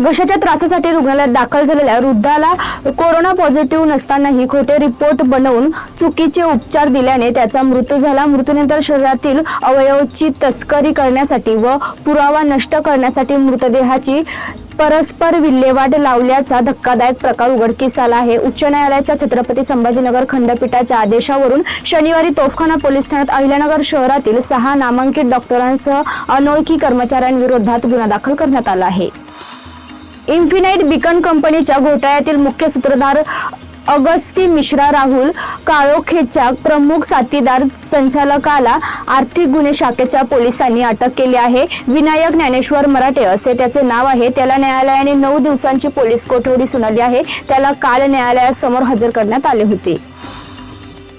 घशाच्या त्रासासाठी रुग्णालयात दाखल झालेल्या वृद्धाला कोरोना पॉझिटिव्ह नसतानाही खोटे रिपोर्ट बनवून चुकीचे उपचार दिल्याने त्याचा मृत्यू झाला. मृत्यूनंतर शरीरातील अवयवची तस्करी करण्यासाठी व पुरावा नष्ट करण्यासाठी मृतदेहाची परस्पर विल्हेवाट लावल्याचा धक्कादायक प्रकार उघडकीस आला आहे. उच्च न्यायालयाच्या छत्रपती संभाजीनगर खंडपीठाच्या आदेशावरून शनिवारी तोफखाना पोलीस ठाण्यात अहिल्यानगर शहरातील सहा नामांकित डॉक्टरांसह अनोळखी कर्मचाऱ्यांविरोधात गुन्हा दाखल करण्यात आला आहे. इन्फिनाईट बिकन कंपनीच्या घोटाळ्यातील मुख्य सूत्रधार अगस्ती मिश्रा राहुल काळोखेच्या प्रमुख साथीदार संचालकाला आर्थिक गुन्हे शाखेच्या पोलिसांनी अटक केली आहे. विनायक ज्ञानेश्वर मराठे असे त्याचे नाव आहे. त्याला न्यायालयाने नऊ दिवसांची पोलीस कोठडी सुनावली आहे. त्याला काल न्यायालयासमोर हजर करण्यात आले होते.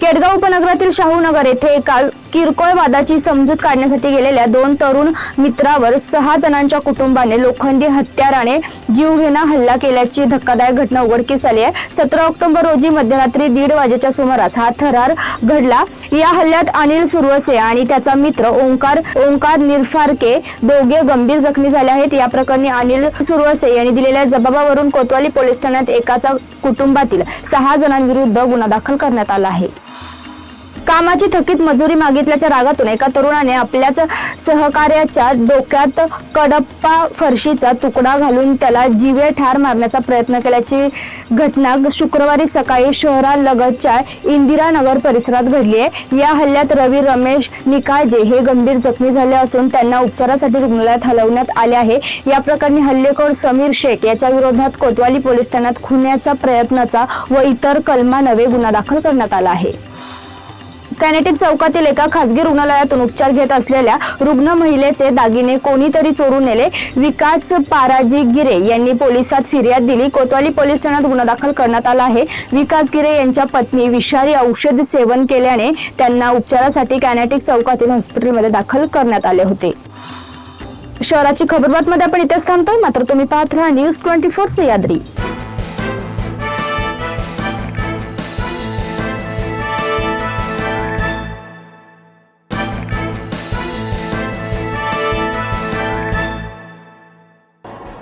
केडगाव उपनगरातील शाहूनगर येथे एका किरकोळ वादाची समजूत काढण्यासाठी गेलेल्या दोन तरुण मित्रावर सहा जणांच्या कुटुंबाने लोखंडी हत्याराने जीवघेणा हल्ला केल्याची धक्कादायक घटना उघडकीस आली आहे. सतरा ऑक्टोबर रोजी मध्यरात्री दीड वाजेच्या सुमारास हा थरार घडला. या हल्ल्यात अनिल सुरवसे आणि त्याचा मित्र ओंकार ओंकार निरफारके दोघे गंभीर जखमी झाले आहेत. या प्रकरणी अनिल सुरवसे यांनी दिलेल्या जबाबावरून कोतवाली पोलीस ठाण्यात एकाचा कुटुंबातील सहा जणांविरुद्ध गुन्हा दाखल करण्यात आला आहे. कामाची थकीत मजुरी मागितल्याच्या रागातून एका तरुणाने आपल्याच सहकार्याच्या डोक्यात कडप्पा फरशीचा तुकडा घालून त्याला जीवे ठार मारण्याचा प्रयत्न केल्याची घटना शुक्रवारी सकाळी शहरालगतच्या इंदिरानगर परिसरात घडली आहे. या हल्ल्यात रवी रमेश निकाळजे हे गंभीर जखमी झाले असून त्यांना उपचारासाठी रुग्णालयात हलवण्यात आले आहे. या प्रकरणी हल्लेखोर समीर शेख याच्या विरोधात कोतवाली पोलीस ठाण्यात खुन्याच्या प्रयत्नाचा व इतर कलमानवे गुन्हा दाखल करण्यात आला आहे. कॅनेटिक चौकातील एका खासगी रुग्णालयातून उपचार घेत असलेल्या रुग्ण महिलेचे दागिने कोणीतरी चोरून नेले. विकास पाराजी गिरे यांनी पोलिसात फिर्याद दिली. कोतवाली पोलीस ठाण्यात गुन्हा दाखल करण्यात आला आहे. विकास गिरे यांच्या पत्नी विषारी औषध सेवन केल्याने त्यांना उपचारासाठी कॅनेटिक चौकातील हॉस्पिटलमध्ये दाखल करण्यात आले होते. शहराची खबरबातमध्ये आपण इथेच थांबतोय. मात्र तुम्ही पाहत राहा न्यूज ट्वेंटी फोर सह्याद्री